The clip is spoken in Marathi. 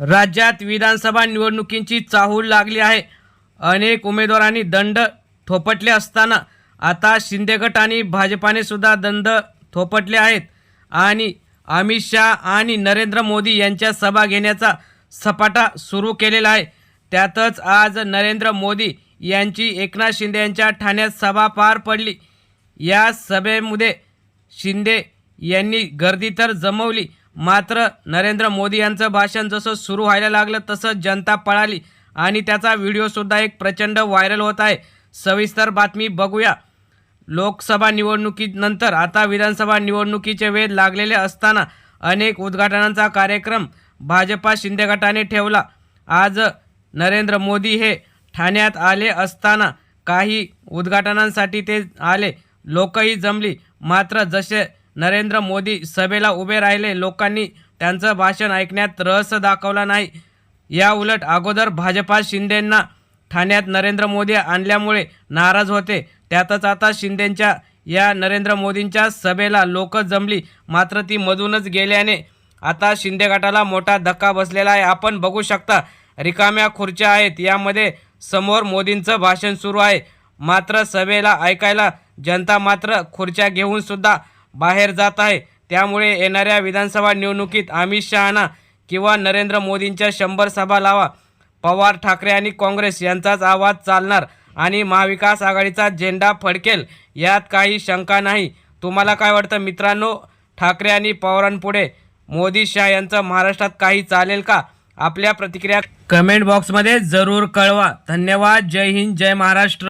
राज्यात विधानसभा निवडणुकींची चाहूल लागली आहे. अनेक उमेदवारांनी दंड थोपटले असताना आता शिंदे गट आणि भाजपाने सुद्धा दंड थोपटले आहेत. आणि अमित शहा आणि नरेंद्र मोदी यांच्या सभा घेण्याचा सपाटा सुरू केलेला आहे. त्यातच आज नरेंद्र मोदी यांची एकनाथ शिंदे यांच्या ठाण्यात सभा पार पडली. या सभेमध्ये शिंदे यांनी गर्दी तर जमवली मात्र नरेंद्र मोदी यांचं भाषण जसं सुरू व्हायला लागलं तसं जनता पळाली. आणि त्याचा व्हिडिओसुद्धा एक प्रचंड व्हायरल होत आहे. सविस्तर बातमी बघूया. लोकसभा निवडणुकीनंतर आता विधानसभा निवडणुकीचे वेध लागलेले असताना अनेक उद्घाटनांचा कार्यक्रम भाजपा शिंदे गटाने ठेवला. आज नरेंद्र मोदी हे ठाण्यात आले असताना काही उद्घाटनांसाठी ते आले. लोकही जमली. मात्र जसे नरेंद्र मोदी सभेला उभे राहिले. लोकांनी त्यांचं भाषण ऐकण्यात रस दाखवला नाही. या उलट अगोदर भाजपा शिंदेंना ठाण्यात नरेंद्र मोदी आणल्यामुळे नाराज होते. त्यातच आता शिंदेंच्या या नरेंद्र मोदींच्या सभेला लोक जमली. मात्र ती मधूनच गेल्याने आता शिंदे गटाला मोठा धक्का बसलेला आहे. आपण बघू शकता रिकाम्या खुर्च्या आहेत. यामध्ये समोर मोदींचं भाषण सुरू आहे. मात्र सभेला ऐकायला जनता मात्र खुर्च्या घेऊन सुद्धा बाहेर जात आहे. त्यामुळे येणाऱ्या विधानसभा निवडणुकीत अमित शहाना किंवा नरेंद्र मोदींच्या शंभर सभा लावा. पवार ठाकरे आणि काँग्रेस यांचाच आवाज चालणार आणि महाविकास आघाडीचा झेंडा फडकेल यात काही शंका नाही. तुम्हाला काय वाटतं मित्रांनो? ठाकरे आणि पवारांपुढे मोदी शहा यांचं महाराष्ट्रात काही चालेल का? आपल्या प्रतिक्रिया कमेंट बॉक्समध्ये जरूर कळवा. धन्यवाद. जय हिंद. जय महाराष्ट्र.